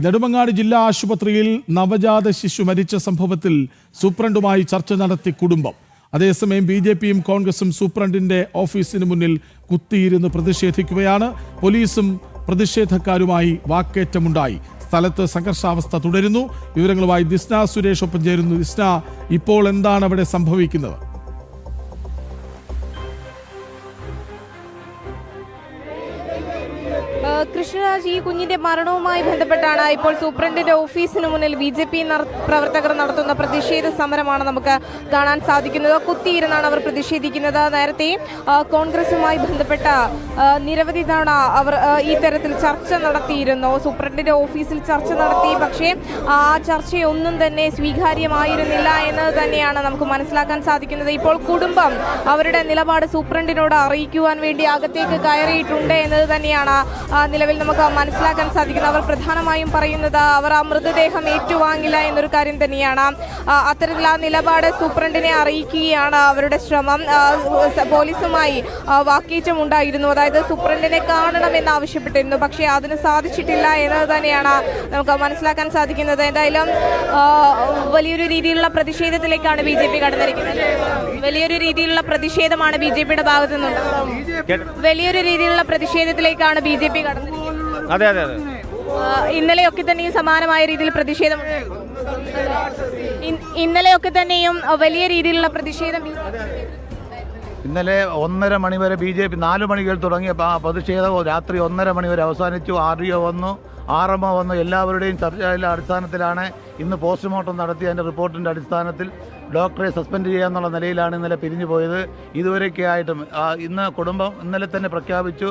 നെടുമങ്ങാട് ജില്ലാ ആശുപത്രിയിൽ നവജാത ശിശു മരിച്ച സംഭവത്തിൽ സൂപ്രണ്ടുമായി ചർച്ച നടത്തി കുടുംബം. അതേസമയം ബി ജെ പിയും കോൺഗ്രസും സൂപ്രണ്ടിന്റെ ഓഫീസിന് മുന്നിൽ കുത്തിയിരുന്ന് പ്രതിഷേധിക്കുകയാണ്. പോലീസും പ്രതിഷേധക്കാരുമായി വാക്കേറ്റമുണ്ടായി. സ്ഥലത്ത് സംഘർഷാവസ്ഥ തുടരുന്നു. വിവരങ്ങളുമായി ദിസ്ന സുരേഷ് ഒപ്പം ചേരുന്നു. ദിസ്ന ഇപ്പോൾ എന്താണ് അവിടെ സംഭവിക്കുന്നത്? ഈ കുഞ്ഞിന്റെ മരണവുമായി ബന്ധപ്പെട്ടാണ് ഇപ്പോൾ സൂപ്രണ്ടിന്റെ ഓഫീസിന് മുന്നിൽ ബി ജെ പി പ്രവർത്തകർ നടത്തുന്ന പ്രതിഷേധ സമരമാണ് നമുക്ക് കാണാൻ സാധിക്കുന്നത്. കുത്തിയിരുന്നാണ് അവർ പ്രതിഷേധിക്കുന്നത്. നേരത്തെ കോൺഗ്രസുമായി ബന്ധപ്പെട്ട നിരവധി തവണ അവർ ഈ തരത്തിൽ ചർച്ച നടത്തിയിരുന്നു. സൂപ്രണ്ടിന്റെ ഓഫീസിൽ ചർച്ച നടത്തി. പക്ഷേ ആ ചർച്ചയൊന്നും തന്നെ സ്വീകാര്യമായിരുന്നില്ല എന്നത് തന്നെയാണ് നമുക്ക് മനസ്സിലാക്കാൻ സാധിക്കുന്നത്. ഇപ്പോൾ കുടുംബം അവരുടെ നിലപാട് സൂപ്രണ്ടിനോട് അറിയിക്കുവാൻ വേണ്ടി അകത്തേക്ക് കയറിയിട്ടുണ്ട് എന്നത് തന്നെയാണ് നിലവിൽ നമുക്ക് മനസ്സിലാക്കാൻ സാധിക്കുന്നത് അവർ പ്രധാനമായും പറയുന്നത് അവർ ആ മൃതദേഹം ഏറ്റുവാങ്ങില്ല എന്നൊരു കാര്യം തന്നെയാണ്. അത്തരത്തിൽ ആ നിലപാട് സൂപ്രണ്ടിനെ അറിയിക്കുകയാണ് അവരുടെ ശ്രമം. പോലീസുമായി വാക്കേറ്റം ഉണ്ടായിരുന്നു. അതായത് സൂപ്രണ്ടിനെ കാണണമെന്ന് ആവശ്യപ്പെട്ടിരുന്നു. പക്ഷേ അതിന് സാധിച്ചിട്ടില്ല എന്നത് തന്നെയാണ് നമുക്ക് മനസ്സിലാക്കാൻ സാധിക്കുന്നത്. എന്തായാലും വലിയൊരു രീതിയിലുള്ള പ്രതിഷേധത്തിലേക്കാണ് ബി ജെ പി കടന്നിരിക്കുന്നത്. വലിയൊരു രീതിയിലുള്ള പ്രതിഷേധമാണ് ബി ജെ പിയുടെ ഭാഗത്തു നിന്നുണ്ടാകുന്നത്. വലിയൊരു രീതിയിലുള്ള പ്രതിഷേധത്തിലേക്കാണ് ബി ജെ പി കടന്നിരിക്കുന്നത്. അതെ അതെ അതെ. ഇന്നലെയൊക്കെ തന്നെയും സമാനമായ രീതിയിൽ പ്രതിഷേധം ഇന്നലെയൊക്കെ തന്നെയും വലിയ രീതിയിലുള്ള പ്രതിഷേധം ഇന്നലെ ഒന്നര മണി വരെ ബി ജെ പി നാല് മണികൾ തുടങ്ങിയപ്പോൾ ആ പ്രതിഷേധം രാത്രി ഒന്നര മണി വരെ അവസാനിച്ചു. ആർ ഡി ഒ വന്നു ആർ എം ഒ വന്നു. എല്ലാവരുടെയും ചർച്ചയുടെ അടിസ്ഥാനത്തിലാണ് ഇന്ന് പോസ്റ്റ്മോർട്ടം നടത്തി അതിന്റെ റിപ്പോർട്ടിന്റെ അടിസ്ഥാനത്തിൽ ഡോക്ടറെ സസ്പെൻഡ് ചെയ്യാന്നുള്ള നിലയിലാണ് ഇന്നലെ പിരിഞ്ഞു പോയത്. ഇതുവരെയൊക്കെ ആയിട്ടും ഇന്ന് കുടുംബം ഇന്നലെ തന്നെ പ്രഖ്യാപിച്ചു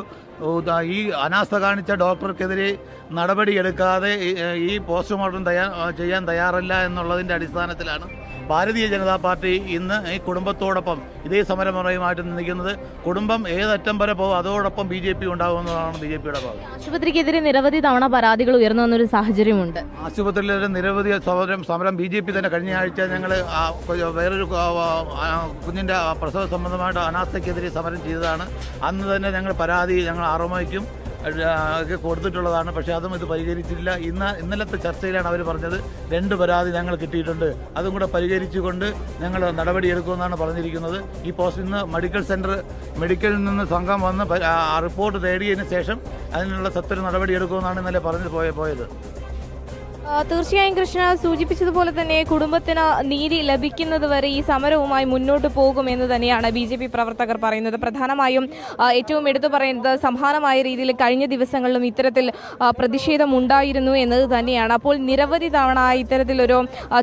ഈ അനാസ്ഥ കാണിച്ച ഡോക്ടർക്കെതിരെ നടപടിയെടുക്കാതെ ഈ- ഈ പോസ്റ്റ്മോർട്ടം തയ്യാ ചെയ്യാൻ തയ്യാറല്ല എന്നുള്ളതിന്റെ അടിസ്ഥാനത്തിലാണ് ഭാരതീയ ജനതാ പാർട്ടി ഇന്ന് ഈ കുടുംബത്തോടൊപ്പം ഇതേ സമരമുറയുമായിട്ട് നിൽക്കുന്നത്. കുടുംബം ഏതറ്റം വരെ പോകും അതോടൊപ്പം ബി ജെ പി ഉണ്ടാകുമെന്നതാണ് ബി ജെ പിയുടെ ഭാഗം ആശുപത്രിക്കെതിരെ നിരവധി തവണ പരാതികൾ ഉയർന്നു വന്നൊരു സാഹചര്യമുണ്ട്. ആശുപത്രിയിലെ നിരവധി സമരം സമരം ബി ജെ പി തന്നെ കഴിഞ്ഞ ആഴ്ച ഞങ്ങൾ വേറൊരു കുഞ്ഞിന്റെ പ്രസവ സംബന്ധമായിട്ട് അനാസ്ഥയ്ക്കെതിരെ സമരം ചെയ്തതാണ്. അന്ന് തന്നെ ഞങ്ങൾ പരാതി ഞങ്ങൾ ആറുമയ്ക്കും ഒക്കെ കൊടുത്തിട്ടുള്ളതാണ്. പക്ഷേ അതും ഇത് പരിഹരിച്ചിട്ടില്ല ഇന്ന് ഇന്നലത്തെ ചർച്ചയിലാണ് അവർ പറഞ്ഞത്. രണ്ട് പരാതി ഞങ്ങൾ കിട്ടിയിട്ടുണ്ട്. അതും കൂടെ പരിഹരിച്ചുകൊണ്ട് ഞങ്ങൾ നടപടിയെടുക്കുമെന്നാണ് പറഞ്ഞിരിക്കുന്നത്. ഈ പോസ്റ്റ് ഇന്ന് മെഡിക്കൽ സെന്റർ മെഡിക്കലിൽ നിന്ന് സംഘം വന്ന് റിപ്പോർട്ട് തേടിയതിന് ശേഷം അതിനുള്ള സത്വര നടപടിയെടുക്കുമെന്നാണ് ഇന്നലെ പറഞ്ഞു പോയ പോയത്. തീർച്ചയായും കൃഷ്ണ സൂചിപ്പിച്ചതുപോലെ തന്നെ കുടുംബത്തിന് നീതി ലഭിക്കുന്നത് വരെ ഈ സമരവുമായി മുന്നോട്ട് പോകും എന്ന് തന്നെയാണ് ബി ജെ പി പ്രവർത്തകർ പറയുന്നത്. പ്രധാനമായും ഏറ്റവും എടുത്തു പറയുന്നത് സമാനമായ രീതിയിൽ കഴിഞ്ഞ ദിവസങ്ങളിലും ഇത്തരത്തിൽ പ്രതിഷേധം ഉണ്ടായിരുന്നു എന്നത് തന്നെയാണ്. അപ്പോൾ നിരവധി തവണ ഇത്തരത്തിലൊരു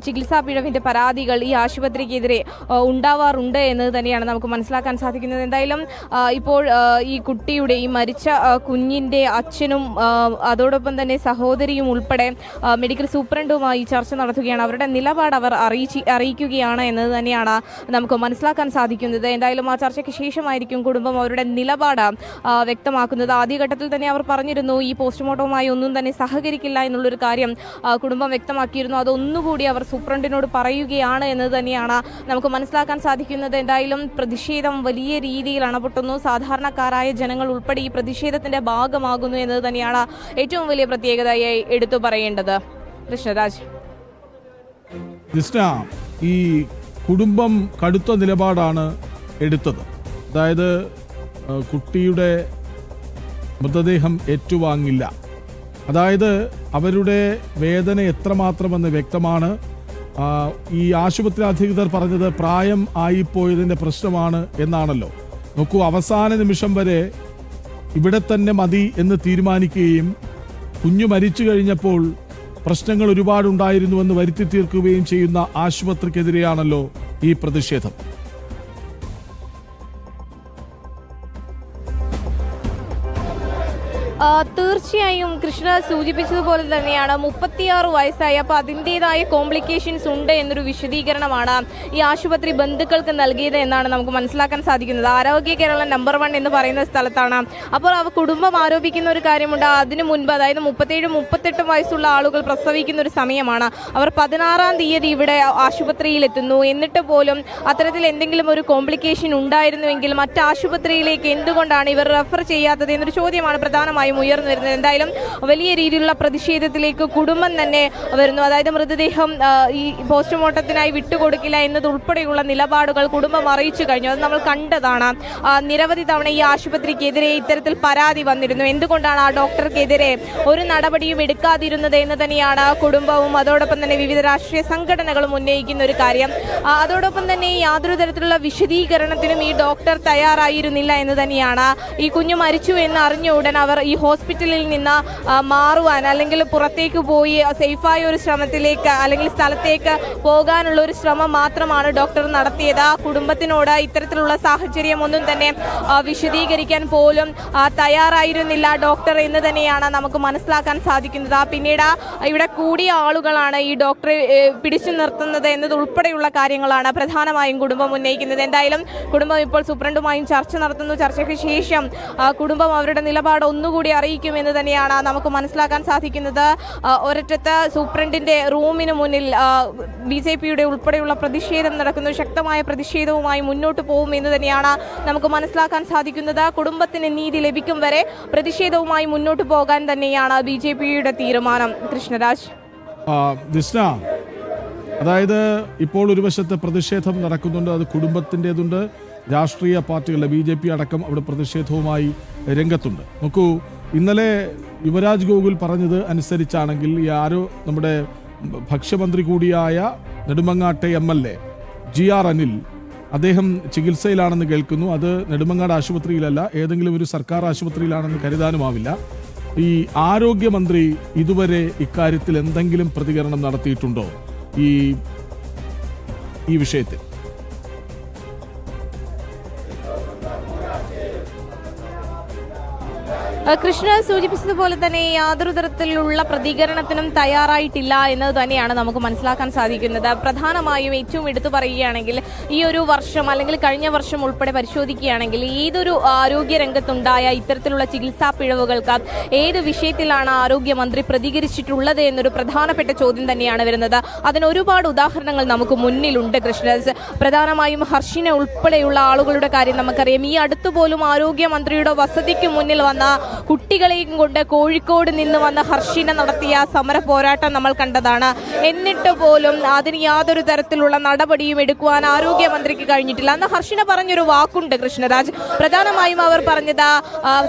ചികിത്സാ പിഴവിന്റെ പരാതികൾ ഈ ആശുപത്രിക്കെതിരെ ഉണ്ടാവാറുണ്ട് എന്നത് തന്നെയാണ് നമുക്ക് മനസ്സിലാക്കാൻ സാധിക്കുന്നത്. എന്തായാലും ഇപ്പോൾ ഈ കുട്ടിയുടെ ഈ മരിച്ച കുഞ്ഞിന്റെ അച്ഛനും അതോടൊപ്പം തന്നെ സഹോദരിയും ഉൾപ്പെടെ ആ, മെഡിക്കൽ സൂപ്രണ്ടുമായി ചർച്ച നടത്തുകയാണ്. അവരുടെ നിലപാട് അവർ അറിയിച്ച് അറിയിക്കുകയാണ് എന്നത് തന്നെയാണ് നമുക്ക് മനസ്സിലാക്കാൻ സാധിക്കുന്നത്. എന്തായാലും ആ ചർച്ചയ്ക്ക് ശേഷമായിരിക്കും കുടുംബം അവരുടെ നിലപാട് വ്യക്തമാക്കുന്നത്. ആദ്യഘട്ടത്തിൽ തന്നെ അവർ പറഞ്ഞിരുന്നു ഈ പോസ്റ്റ്മോർട്ടവുമായി ഒന്നും തന്നെ സഹകരിക്കില്ല എന്നുള്ളൊരു കാര്യം കുടുംബം വ്യക്തമാക്കിയിരുന്നു. അതൊന്നുകൂടി അവർ സൂപ്രണ്ടിനോട് പറയുകയാണ് എന്നത് തന്നെയാണ് നമുക്ക് മനസ്സിലാക്കാൻ സാധിക്കുന്നത്. എന്തായാലും പ്രതിഷേധം വലിയ രീതിയിൽ അണപൊട്ടുന്നു. സാധാരണക്കാരായ ജനങ്ങൾ ഉൾപ്പെടെ ഈ പ്രതിഷേധത്തിന്റെ ഭാഗമാകുന്നു എന്നത് തന്നെയാണ് ഏറ്റവും വലിയ പ്രത്യേകതയായി എടുത്തു പറയേണ്ടത്. കൃഷ്ണരാജ്. ഈ കുടുംബം കടുത്ത നിലപാടാണ് എടുത്തത്. അതായത് കുട്ടിയുടെ മൃതദേഹം ഏറ്റുവാങ്ങില്ല. അതായത് അവരുടെ വേദന എത്രമാത്രമെന്ന് വ്യക്തമാണ്. ഈ ആശുപത്രി അധികൃതർ പറഞ്ഞത് പ്രായം ആയിപ്പോയതിന്റെ പ്രശ്നമാണ് എന്നാണല്ലോ. നോക്കൂ അവസാന നിമിഷം വരെ ഇവിടെ തന്നെ മതി എന്ന് തീരുമാനിക്കുകയും കുഞ്ഞു മരിച്ചു കഴിഞ്ഞപ്പോൾ പ്രശ്നങ്ങൾ ഒരുപാടുണ്ടായിരുന്നുവെന്ന് വരുത്തി തീർക്കുകയും ചെയ്യുന്ന ആശുപത്രിക്കെതിരെയാണല്ലോ ഈ പ്രതിഷേധം. തീർച്ചയായും കൃഷ്ണ സൂചിപ്പിച്ചതുപോലെ തന്നെയാണ് മുപ്പത്തിയാറ് വയസ്സായി. അപ്പോൾ അതിന്റെതായ കോംപ്ലിക്കേഷൻസ് ഉണ്ട് എന്നൊരു വിശദീകരണമാണ് ഈ ആശുപത്രി ബന്ധുക്കൾക്ക് നൽകിയത് എന്നാണ് നമുക്ക് മനസ്സിലാക്കാൻ സാധിക്കുന്നത്. ആരോഗ്യ കേരളം നമ്പർ വൺ എന്ന് പറയുന്ന സ്ഥലത്താണ്. അപ്പോൾ അവ കുടുംബം ആരോപിക്കുന്ന ഒരു കാര്യമുണ്ട്. അതിനു മുൻപ് അതായത് മുപ്പത്തേഴ് മുപ്പത്തെട്ടും വയസ്സുള്ള ആളുകൾ പ്രസവിക്കുന്ന ഒരു സമയമാണ്. അവർ പതിനാറാം തീയതി ഇവിടെ ആശുപത്രിയിൽ എത്തുന്നു എന്നിട്ട് പോലും അത്തരത്തിൽ എന്തെങ്കിലും ഒരു കോംപ്ലിക്കേഷൻ ഉണ്ടായിരുന്നുവെങ്കിൽ മറ്റ് ആശുപത്രിയിലേക്ക് എന്തുകൊണ്ടാണ് ഇവർ റെഫർ ചെയ്യാത്തത് എന്നൊരു ചോദ്യമാണ് പ്രധാനമായും പ്രധാനമായും ഉയർന്നു വരുന്നത് എന്തായാലും വലിയ രീതിയിലുള്ള പ്രതിഷേധത്തിലേക്ക് കുടുംബം തന്നെ വരുന്നു. അതായത് മൃതദേഹം ഈ പോസ്റ്റ്മോർട്ടത്തിനായി വിട്ടുകൊടുക്കില്ല എന്നതുൾപ്പെടെയുള്ള നിലപാടുകൾ കുടുംബം അറിയിച്ചു കഴിഞ്ഞു. അത് നമ്മൾ കണ്ടതാണ്. നിരവധി തവണ ഈ ആശുപത്രിക്കെതിരെ ഇത്തരത്തിൽ പരാതി വന്നിരുന്നു. എന്തുകൊണ്ടാണ് ആ ഡോക്ടർക്കെതിരെ ഒരു നടപടിയും എടുക്കാതിരുന്നത് എന്ന് തന്നെയാണ് കുടുംബവും അതോടൊപ്പം തന്നെ വിവിധ രാഷ്ട്രീയ സംഘടനകളും ഉന്നയിക്കുന്ന ഒരു കാര്യം. അതോടൊപ്പം തന്നെ യാതൊരു തരത്തിലുള്ള വിശദീകരണത്തിനും ഈ ഡോക്ടർ തയ്യാറായിരുന്നില്ല എന്ന് തന്നെയാണ് ഈ കുഞ്ഞു മരിച്ചു എന്ന് അറിഞ്ഞ ഉടൻ അവർ ഈ ഹോസ്പിറ്റലിൽ നിന്ന് മാറുവാൻ അല്ലെങ്കിൽ പുറത്തേക്ക് പോയി സേഫായ ഒരു ശ്രമത്തിലേക്ക് അല്ലെങ്കിൽ സ്ഥലത്തേക്ക് പോകാനുള്ള ഒരു ശ്രമം മാത്രമാണ് ഡോക്ടർ നടത്തിയത്. ആ കുടുംബത്തിനോട് ഇത്തരത്തിലുള്ള സാഹചര്യം ഒന്നും തന്നെ വിശദീകരിക്കാൻ പോലും തയ്യാറായിരുന്നില്ല ഡോക്ടർ എന്ന് തന്നെയാണ് നമുക്ക് മനസ്സിലാക്കാൻ സാധിക്കുന്നത്. പിന്നീട് ഇവിടെ കൂടിയ ആളുകളാണ് ഈ ഡോക്ടറെ പിടിച്ചു നിർത്തുന്നത് എന്നതുൾപ്പെടെയുള്ള കാര്യങ്ങളാണ് പ്രധാനമായും കുടുംബം ഉന്നയിക്കുന്നത്. എന്തായാലും കുടുംബം ഇപ്പോൾ സൂപ്രണ്ടുമായും ചർച്ച നടത്തുന്നു. ചർച്ചയ്ക്ക് ശേഷം കുടുംബം അവരുടെ നിലപാട് ഒന്നുകൂടി അറിയിക്കുമെന്ന് തന്നെയാണ് നമുക്ക് മനസ്സിലാക്കാൻ സാധിക്കുന്നത്. ഒരറ്റത്ത് സൂപ്രണ്ടിന്റെ റൂമിന് മുന്നിൽ ബി ജെ പിയുടെ ഉൾപ്പെടെയുള്ള പ്രതിഷേധം നടക്കുന്നു. ശക്തമായ പ്രതിഷേധവുമായി മുന്നോട്ട് പോകും എന്ന് തന്നെയാണ് നമുക്ക് മനസ്സിലാക്കാൻ സാധിക്കുന്നത്. കുടുംബത്തിന് നീതി ലഭിക്കും വരെ പ്രതിഷേധവുമായി മുന്നോട്ട് പോകാൻ തന്നെയാണ് ബി ജെ പിയുടെ തീരുമാനം. കൃഷ്ണരാജ്. അതായത് ഇപ്പോൾ ഒരു വശത്ത് പ്രതിഷേധം നടക്കുന്നുണ്ട് അത് കുടുംബത്തിന്റെതുണ്ട്. രാഷ്ട്രീയ പാർട്ടികളുടെ ബി ജെ പി അടക്കം അവിടെ പ്രതിഷേധവുമായി രംഗത്തുണ്ട്. നോക്കൂ ഇന്നലെ യുവരാജ് ഗോകുൽ പറഞ്ഞത് അനുസരിച്ചാണെങ്കിൽ ഈ ആരോ നമ്മുടെ ഭക്ഷ്യമന്ത്രി കൂടിയായ നെടുമങ്ങാട്ടെ M L A G R Anil അദ്ദേഹം ചികിത്സയിലാണെന്ന് കേൾക്കുന്നു. അത് നെടുമങ്ങാട് ആശുപത്രിയിലല്ല ഏതെങ്കിലും ഒരു സർക്കാർ ആശുപത്രിയിലാണെന്ന് കരുതാനുമാവില്ല. ഈ ആരോഗ്യമന്ത്രി ഇതുവരെ ഇക്കാര്യത്തിൽ എന്തെങ്കിലും പ്രതികരണം നടത്തിയിട്ടുണ്ടോ ഈ ഈ വിഷയത്തിൽ? കൃഷ്ണ സൂചിപ്പിച്ചതുപോലെ തന്നെ യാതൊരു തരത്തിലുള്ള പ്രതികരണത്തിനും തയ്യാറായിട്ടില്ല എന്നത് തന്നെയാണ് നമുക്ക് മനസ്സിലാക്കാൻ സാധിക്കുന്നത്. പ്രധാനമായും ഏറ്റവും എടുത്തു പറയുകയാണെങ്കിൽ ഈ ഒരു വർഷം അല്ലെങ്കിൽ കഴിഞ്ഞ വർഷം ഉൾപ്പെടെ പരിശോധിക്കുകയാണെങ്കിൽ ഏതൊരു ആരോഗ്യ രംഗത്തുണ്ടായ ഇത്തരത്തിലുള്ള ചികിത്സാ പിഴവുകൾക്ക് ഏത് വിഷയത്തിലാണ് ആരോഗ്യമന്ത്രി പ്രതികരിച്ചിട്ടുള്ളത് എന്നൊരു പ്രധാനപ്പെട്ട ചോദ്യം തന്നെയാണ് വരുന്നത്. അതിന് ഒരുപാട് ഉദാഹരണങ്ങൾ നമുക്ക് മുന്നിലുണ്ട് കൃഷ്ണദാസ് പ്രധാനമായും ഹർഷിനെ ഉൾപ്പെടെയുള്ള ആളുകളുടെ കാര്യം നമുക്കറിയാം. ഈ അടുത്തുപോലും ആരോഗ്യമന്ത്രിയുടെ വസതിക്ക് മുന്നിൽ വന്ന കുട്ടികളെയും കൊണ്ട് കോഴിക്കോട് നിന്ന് വന്ന ഹർഷിന നടത്തിയ സമര പോരാട്ടം നമ്മൾ കണ്ടതാണ്. എന്നിട്ട് പോലും അതിന് യാതൊരു തരത്തിലുള്ള നടപടിയും എടുക്കുവാൻ ആരോഗ്യമന്ത്രിക്ക് കഴിഞ്ഞിട്ടില്ല. അന്ന് ഹർഷിന പറഞ്ഞൊരു വാക്കുണ്ട് കൃഷ്ണരാജ്. പ്രധാനമായും അവർ പറഞ്ഞത്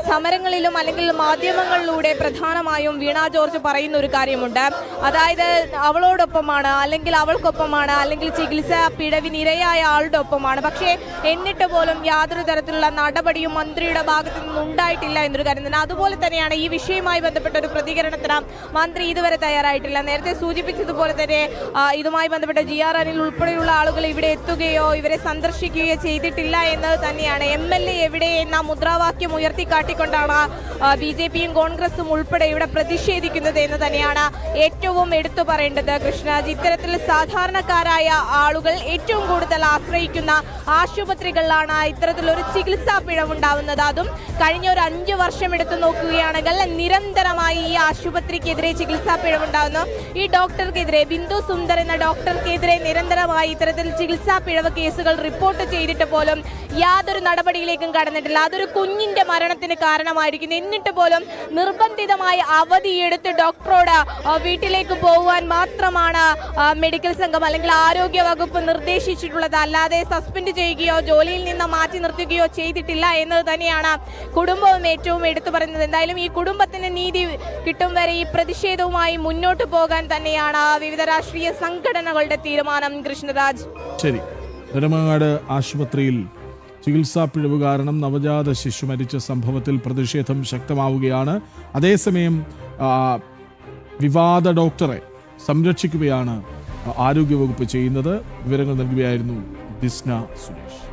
സമരങ്ങളിലും അല്ലെങ്കിൽ മാധ്യമങ്ങളിലൂടെ പ്രധാനമായും വീണ ജോർജ് പറയുന്ന ഒരു കാര്യമുണ്ട്. അതായത് അവളോടൊപ്പമാണ് അല്ലെങ്കിൽ അവൾക്കൊപ്പമാണ് അല്ലെങ്കിൽ ചികിത്സ പിഴവിനിരയായ ആളുടെ ഒപ്പമാണ് പക്ഷേ എന്നിട്ട് പോലും യാതൊരു തരത്തിലുള്ള നടപടിയും മന്ത്രിയുടെ ഭാഗത്തു നിന്നും ഉണ്ടായിട്ടില്ല എന്നൊരു കാര്യം തന്നെ. അതുപോലെ തന്നെയാണ് ഈ വിഷയവുമായി ബന്ധപ്പെട്ട ഒരു പ്രതികരണത്തിന് മന്ത്രി ഇതുവരെ തയ്യാറായിട്ടില്ല. നേരത്തെ സൂചിപ്പിച്ചതുപോലെ തന്നെ ഇതുമായി ബന്ധപ്പെട്ട ജി ആർ അനിൽ ഉൾപ്പെടെയുള്ള ആളുകൾ ഇവിടെ എത്തുകയോ ഇവരെ സന്ദർശിക്കുകയോ ചെയ്തിട്ടില്ല എന്നത് തന്നെയാണ്. എം എൽ എ എവിടെ എന്ന മുദ്രാവാക്യം ഉയർത്തിക്കാട്ടിക്കൊണ്ടാണ് ബി ജെ പിയും കോൺഗ്രസും ഉൾപ്പെടെ ഇവിടെ പ്രതിഷേധിക്കുന്നത് എന്ന് തന്നെയാണ് ഏറ്റവും എടുത്തു പറയേണ്ടത്. കൃഷ്ണാജി ഇത്തരത്തിൽ സാധാരണക്കാരായ ആളുകൾ ഏറ്റവും കൂടുതൽ ആശ്രയിക്കുന്ന ആശുപത്രികളിലാണ് ഇത്തരത്തിലൊരു ചികിത്സാ പിഴവുണ്ടാവുന്നത്. അതും കഴിഞ്ഞ ഒരു അഞ്ച് വർഷം എടുത്തു നോക്കുകയാണെങ്കിൽ നിരന്തരമായി ഈ ആശുപത്രിക്കെതിരെ ചികിത്സാ പിഴവുണ്ടാകുന്നു ഈ ഡോക്ടർക്കെതിരെ ബിന്ദു സുന്ദർ എന്ന ഡോക്ടർക്കെതിരെ നിരന്തരമായി ഇത്തരത്തിൽ ചികിത്സാ പിഴവ് കേസുകൾ റിപ്പോർട്ട് ചെയ്തിട്ട് പോലും യാതൊരു നടപടിയിലേക്കും കടന്നിട്ടില്ല. അതൊരു കുഞ്ഞിന്റെ മരണത്തിന് കാരണമായിരിക്കുന്നു. എന്നിട്ട് പോലും നിർബന്ധിതമായി അവധിയെടുത്ത് ഡോക്ടറോട് വീട്ടിലേക്ക് പോകുവാൻ മാത്രമാണ് മെഡിക്കൽ സംഘം അല്ലെങ്കിൽ ആരോഗ്യ വകുപ്പ് നിർദ്ദേശിച്ചിട്ടുള്ളത്. അല്ലാതെ സസ്പെൻഡ് ചെയ്യുകയോ ജോലിയിൽ നിന്ന് മാറ്റി നിർത്തുകയോ ചെയ്തിട്ടില്ല എന്നത് തന്നെയാണ് കുടുംബവും ഏറ്റവും എടുത്തു പറയുന്നത് എന്തായാലും ഈ കുടുംബത്തിന് നീതി കിട്ടും വരെ ഈ പ്രതിഷേധവുമായി മുന്നോട്ട് പോകാൻ തന്നെയാണ് വിവിധ രാഷ്ട്രീയ സംഘടനകളുടെ തീരുമാനം കൃഷ്ണരാജ്. ശരി. നെടുമങ്ങാട് ആശുപത്രിയിൽ ചികിത്സാ പിഴവ് കാരണം നവജാത ശിശു മരിച്ച സംഭവത്തിൽ പ്രതിഷേധം ശക്തമാവുകയാണ്. അതേസമയം വിവാദ ഡോക്ടറെ സംരക്ഷിക്കുകയാണ് ആരോഗ്യവകുപ്പ് ചെയ്യുന്നത്. വിവരങ്ങൾ നൽകുകയായിരുന്നു ദിസ്ന സുരേഷ്.